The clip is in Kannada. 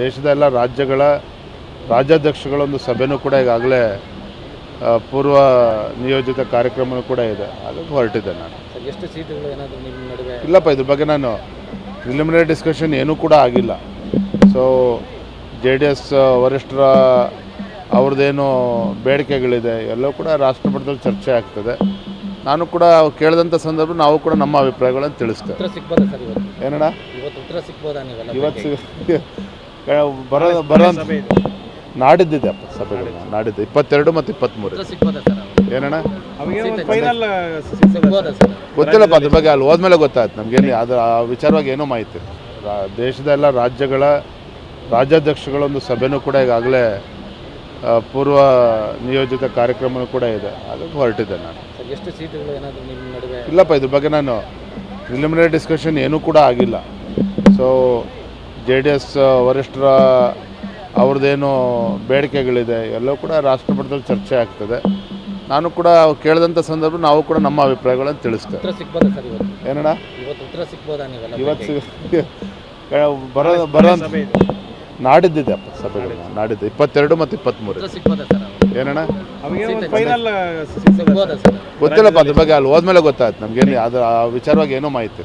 ದೇಶದ ಎಲ್ಲ ರಾಜ್ಯಗಳ ರಾಜ್ಯಾಧ್ಯಕ್ಷಗಳೊಂದು ಸಭೆನೂ ಕೂಡ ಈಗಾಗಲೇ ಪೂರ್ವ ನಿಯೋಜಿತ ಕಾರ್ಯಕ್ರಮನೂ ಕೂಡ ಇದೆ. ಅದಕ್ಕೆ ಹೊರಟಿದ್ದೆ ನಾನು. ಎಷ್ಟು ಸೀಟುಗಳು ಏನಾದರೂ ನಿಮ್ಮ ನಡುವೆ? ಇಲ್ಲಪ್ಪ ಇದ್ರ ಬಗ್ಗೆ ನಾನು ಪ್ರಿಲಿಮಿನರಿ ಡಿಸ್ಕಷನ್ ಏನೂ ಕೂಡ ಆಗಿಲ್ಲ. ಸೊ ಜೆ ಡಿ ಎಸ್ ವರಿಷ್ಠರ ಅವ್ರದ್ದೇನು ಬೇಡಿಕೆಗಳಿದೆ ಎಲ್ಲವೂ ಕೂಡ ರಾಷ್ಟ್ರಮಟ್ಟದಲ್ಲಿ ಚರ್ಚೆ ಆಗ್ತದೆ. ನಾನು ಕೂಡ ಕೇಳಿದಂಥ ಸಂದರ್ಭ ನಾವು ಕೂಡ ನಮ್ಮ ಅಭಿಪ್ರಾಯಗಳನ್ನು ತಿಳಿಸ್ತೇವೆ. ಏನಣ್ಣ? ಇವತ್ತು ಇವತ್ತು ಬರೋ ಬರೋ ನಾಡಿದ್ದಿದೆ ಅಪ್ಪ ಸಭೆಗಳು ನಾಡಿದ್ದು. ಇಪ್ಪತ್ತೆರಡು ಮತ್ತು ಇಪ್ಪತ್ತ್ಮೂರು. ಏನಣ್ಣ? ಫೈನಲ್ ಸಿಗ್ಬೋದಾ ಸರ್? ಗೊತ್ತಿಲ್ಲಪ್ಪ ಅದ್ರ ಬಗ್ಗೆ ಅಲ್ಲಿ ಹೋದ್ಮೇಲೆ ಗೊತ್ತಾಯ್ತು ನಮಗೇನು ಅದ್ರ ಆ ವಿಚಾರವಾಗಿ ಏನೋ ಮಾಹಿತಿ. ದೇಶದ ಎಲ್ಲ ರಾಜ್ಯಗಳ ರಾಜ್ಯಾಧ್ಯಕ್ಷಗಳೊಂದು ಸಭೆನೂ ಕೂಡ ಈಗಾಗಲೇ ಪೂರ್ವ ನಿಯೋಜಿತ ಕಾರ್ಯಕ್ರಮನೂ ಕೂಡ ಇದೆ. ಅದಕ್ಕೆ ಹೊರಟಿದ್ದೆ ನಾನು. ಎಷ್ಟು ಸೀಟುಗಳು ಏನಾದರೂ ನಿಮ್ಮ ನಡುವೆ? ಇಲ್ಲಪ್ಪ ಇದ್ರ ಬಗ್ಗೆ ನಾನು ಪ್ರಿಲಿಮಿನರಿ ಡಿಸ್ಕಷನ್ ಏನೂ ಕೂಡ ಆಗಿಲ್ಲ. ಸೊ ಜೆ ಡಿ ಎಸ್ ವರಿಷ್ಠರ ಅವ್ರದ್ದೇನು ಬೇಡಿಕೆಗಳಿದೆ ಎಲ್ಲವೂ ಕೂಡ ರಾಷ್ಟ್ರ ಮಟ್ಟದಲ್ಲಿ ಚರ್ಚೆ ಆಗ್ತದೆ. ನಾನು ಕೂಡ ಕೇಳಿದಂಥ ಸಂದರ್ಭ ನಾವು ಕೂಡ ನಮ್ಮ ಅಭಿಪ್ರಾಯಗಳನ್ನು ತಿಳಿಸ್ತೇವೆ. ಉತ್ತರ ಸಿಗ್ಬೋದಾ ಸರ್ ಇವತ್ತು? ಏನಣ್ಣ? ಇವತ್ತು ಉತ್ತರ ಬರ ಬರೋ ಬರೋ ನಾಡಿದ್ದಿದೆ ಅಪ್ಪ ಸಭೆಗಳು ನಾಡಿದ್ದು ಇಪ್ಪತ್ತೆರಡು ಮತ್ತು ಇಪ್ಪತ್ತ್ಮೂರು. ಏನಣ್ಣ? ಫೈನಲ್ ಗೊತ್ತಿಲ್ಲಪ್ಪ ಅದ್ರ ಬಗ್ಗೆ ಅಲ್ಲಿ ಹೋದ್ಮೇಲೆ ಗೊತ್ತಾಯ್ತು. ನಮಗೇನು ಅದರ ಆ ವಿಚಾರವಾಗಿ ಏನೋ ಮಾಹಿತಿ.